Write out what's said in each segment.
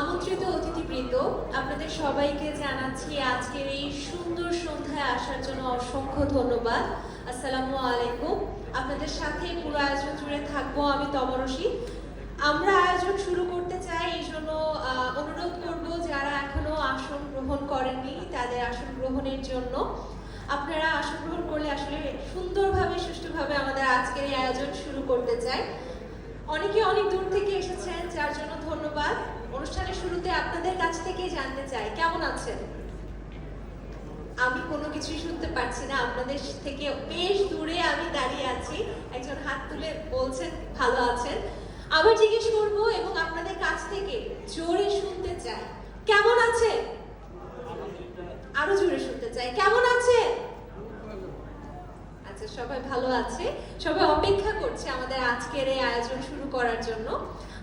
আমন্ত্রিত অতিথিবৃন্দ, আপনাদের সবাইকে জানাচ্ছি আজকের এই সুন্দর সন্ধ্যায় আসার জন্য অসংখ্য ধন্যবাদ। আসসালামু আলাইকুম। আপনাদের সাথে পুরো আয়োজন জুড়ে থাকব আমি তমরসী আমরা আয়োজন শুরু করতে চাই, এই জন্য অনুরোধ করব যারা এখনও আসন গ্রহণ করেননি, তাদের আসন গ্রহণের জন্য। আপনারা আসন গ্রহণ করলে আসলে সুন্দরভাবে, সুষ্ঠুভাবে আমাদের আজকের এই আয়োজন শুরু করতে চাই। অনেকে অনেক দূর থেকে এসেছেন, যার জন্য ধন্যবাদ। অনুষ্ঠানের শুরুতে আপনাদের কাছ থেকে জানতে চাই, কেমন আছেন? আমি কোনো কিছুই শুনতে পারছি না, আপনাদের থেকে বেশ দূরে আমি দাঁড়িয়ে আছি। একজন হাত তুলে বলছেন, ভালো আছেন? আবার জিজ্ঞেস করব এবং আপনাদের কাছ থেকে জোরে শুনতে চাই। কেমন আছে আরও জোরে শুনতে চাই। কেমন আছে আচ্ছা সবাই ভালো আছে? সবাই অপেক্ষা করছে আমাদের আজকের এই আয়োজন শুরু করার জন্য।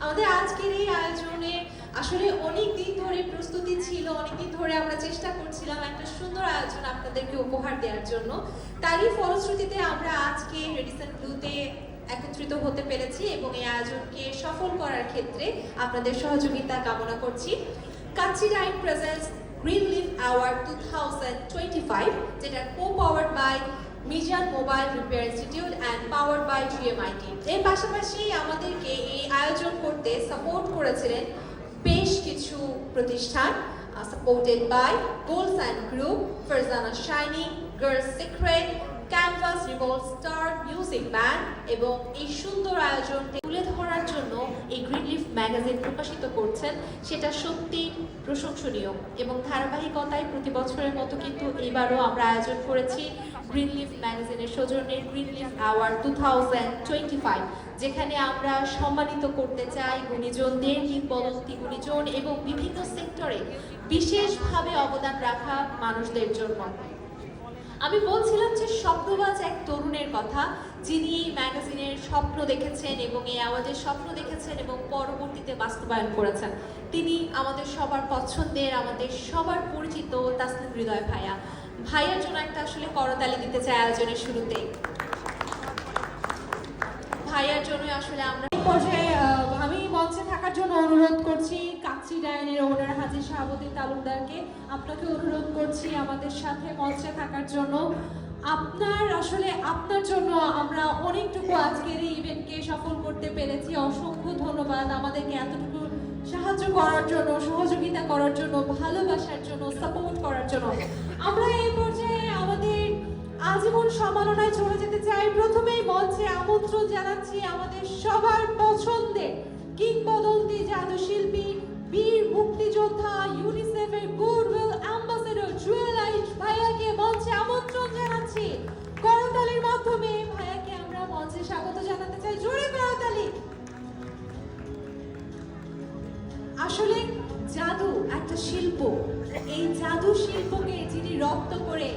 আমাদের আজকের এই আয়োজনে আসলে অনেক দিন ধরে প্রস্তুতি ছিল অনেক দিন ধরে আমরা চেষ্টা করছিলাম একটা সুন্দর আয়োজন আপনাদেরকে উপহার দেওয়ার জন্য। তারই ফলশ্রুতিতে আমরা আজকে রেডিসন ব্লুতে একত্রিত হতে পেরেছি এবং এই আয়োজনকে সফল করার ক্ষেত্রে আপনাদের সহযোগিতা কামনা করছি। Kacchi dine presents green leaf award two thousand twenty five, যেটা co powered by Mizan mobile repair institute and powered by GMIT এর পাশাপাশি আমাদেরকে এই আয়োজন করতে সাপোর্ট করেছিলেন বেশ কিছু প্রতিষ্ঠান supported by goals and group Farzana shining girls secret canvas revolt star music band এবং এই সুন্দর আয়োজনটি তুলে ধরার জন্য এই গ্রিন লিফ ম্যাগাজিন প্রকাশিত করছেন। সেটা সত্যি প্রশংসনীয় এবং ধারাবাহিকতায় প্রতি বছরের মতো কিন্তু এবারও আমরা আয়োজন করেছি। গ্রিন লিফ ম্যাগাজিনের সৌজন্যের green leaf award two thousand twenty five যেখানে আমরা সম্মানিত করতে চাই গুণীজনদের কিংবদন্তি গুণীজন এবং বিভিন্ন সেক্টরে বিশেষভাবে অবদান রাখা মানুষদের জন্য। আমি বলছিলাম যে শব্দবাজ এক তরুণের কথা, যিনি এই ম্যাগাজিনের স্বপ্ন দেখেছেন এবং এই আওয়াজের স্বপ্ন দেখেছেন এবং পরবর্তীতে বাস্তবায়ন করেছেন। তিনি আমাদের সবার পছন্দের, আমাদের সবার পরিচিত তাসলিম হৃদয় ভাইয়া। ভাইয়ার জন্য একটা আসলে করতালি দিতে চাই আয়োজনের শুরুতেই। ভাইয়ার জন্য আসলে আমরা পর্যায়ে আমি মঞ্চে থাকার জন্য অনুরোধ করছি কাচ্চি ডায়নের ওনার হাজির শাহাবুদ্দিন তালুকদারকে। আপনাকে অনুরোধ করছি আমাদের সাথে মঞ্চে থাকার জন্য। আপনার আসলে আপনার জন্য আমরা অনেকটুকু আজকের এই ইভেন্টকে সফল করতে পেরেছি। অসংখ্য ধন্যবাদ আমাদেরকে এতটুকু সাহায্য করার জন্য সহযোগিতা করার জন্য ভালোবাসার জন্য সাপোর্ট করার জন্য। আমরা এই পর্যায়ে আমাদের আজীবন সম্মাননায় চলে যেতে চাই। প্রথমেই মঞ্চে আমন্ত্রণ জানাচ্ছি আমাদের সবার পছন্দের কিংবদন্তি জাদু শিল্পী বীর মুক্তিযোদ্ধা ইউনিসেফের গুডউইল অ্যাম্বাসেডর জুয়েল আইচ ভাইয়াকে মঞ্চে আমন্ত্রণ জানাচ্ছি। করতালির মাধ্যমে ভাইয়াকে আমরা মঞ্চে স্বাগত জানাতে চাই। জোরে করতালি জাদু, একটা শিল্প। এই জাদু শিল্পকে যিনি রপ্ত করে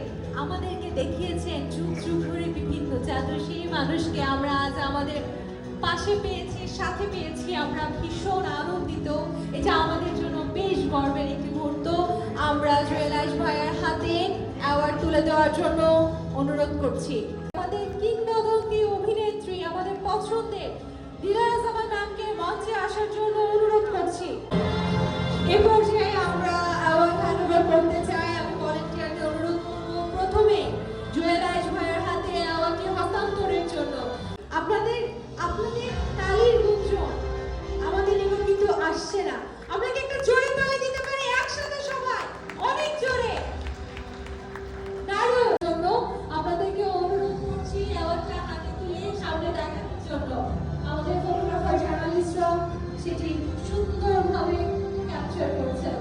আমাদেরকে দেখিয়েছেন, যুগ যুগ ধরে বিভিন্ন জাদু, সেই মানুষকে আমরা আজ আমাদের পাশে পেয়েছি, সাথে পেয়েছি। আমরা ভীষণ আনন্দিত। এটা আমাদের জন্য বেশ গর্বের একটি মুহূর্ত। আমরা জুয়েলাইশ ভাইয়ার হাতে অ্যাওয়ার্ড তুলে দেওয়ার জন্য অনুরোধ করছি। আমাদের কিংবদন্তি অভিনেত্রী, আমাদের পছন্দের দিলারা জামান ম্যামকে মঞ্চে আসার জন্য অনুরোধ করছি। চাই আমি ভলেন্টিয়ারকে অনুরোধ করব। প্রথমে জুয়েলাইজ ভাইয়ের হাতে আমাকে হস্তান্তরের জন্য। আপনাদের আপনাদের তালির গুঞ্জন আমাদের এবার কিন্তু আসছে না। আমরা কি একটা জোরে তালি দিতে ক্যাপচার করছেন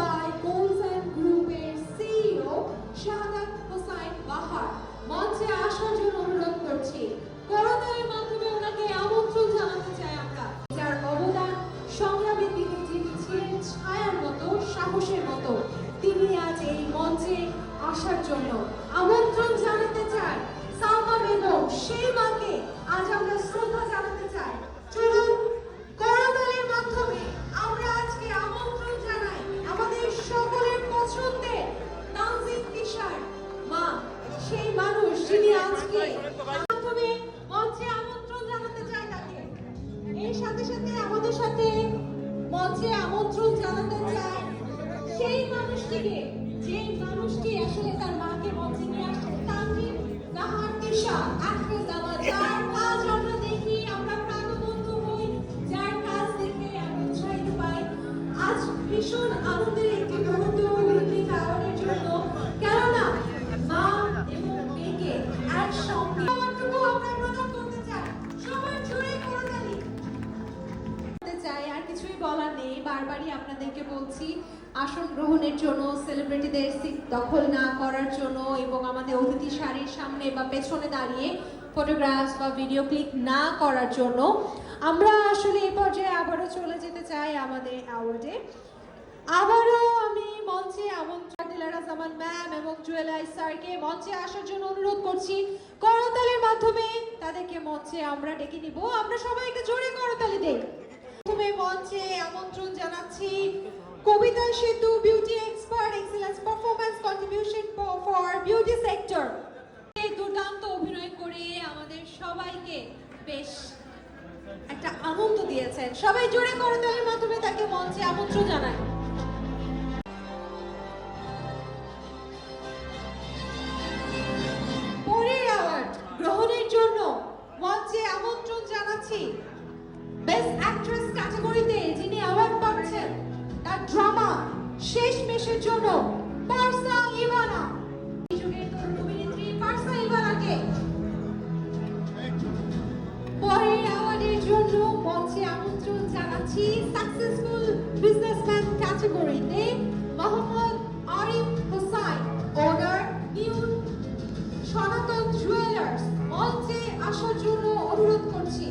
by Golden গ্রুপের সিইও শাহাদাত হোসাইন বাহার মঞ্চে আসার জন্য অনুরোধ করছি। করতালির মাধ্যমে ওনাকে আমন্ত্রণ জানাতে চাই আমরা। যার অবদান সংগ্রামের দিকে যিনি ছিলেন ছায়ার মতো, সাহসের মতো। তিনি আজ এই মঞ্চে আসার জন্য আমন্ত্রণ জানাতে চাই। বারবারই আপনাদেরকে বলছি, আসন গ্রহণের জন্য সেলিব্রিটিদের সিট দখল না করার জন্য এবং আমাদের অতিথি সারির সামনে বা পেছনে দাঁড়িয়ে ফটোগ্রাফস বা ভিডিও ক্লিক না করার জন্য আমরা আসলে এই পর্যায়ে আবারও চলে যেতে চাই আমাদের অ্যাওয়ার্ডে আবারও আমি মঞ্চে আমন্ত্রণ দিলারা জামান ম্যাম এবং জুয়েলাই স্যারকে মঞ্চে আসার জন্য অনুরোধ করছি, করতালির মাধ্যমে তাদেরকে মঞ্চে আমরা ডেকে নিব। আমরা সবাইকে জোরে করতালি দেই। প্রথমে মঞ্চে আমন্ত্রণ জানাচ্ছি Kabita Setu beauty expert excellence performance contribution for beauty sector এই দুর্দান্ত অভিনয় করে আমাদের সবাইকে বেশ একটা আনন্দ দিয়েছেন। সবাই জোরে করতালির মাধ্যমে তাকে মঞ্চে আমন্ত্রণ জানায়। পরের অ্যাওয়ার্ড গ্রহণের জন্য মঞ্চে আমন্ত্রণ জানাচ্ছি বেস্ট অ্যাক্ট্রেস ক্যাটাগরিতে যিনি অ্যাওয়ার্ড পাচ্ছেন, তার ড্রামা শেষ মেশের জন্য পারসা ইভানা। অভিনেত্রী পারসা ইভানাকে পরের অ্যাওয়ার্ডের জন্য মঞ্চে আমন্ত্রণ জানাচ্ছি সাকসেসফুল বিজনেসম্যান ক্যাটাগরিতে Mohammad Arif Hossain owner new Sanatan jewellers মঞ্চে আসার জন্য অনুরোধ করছি।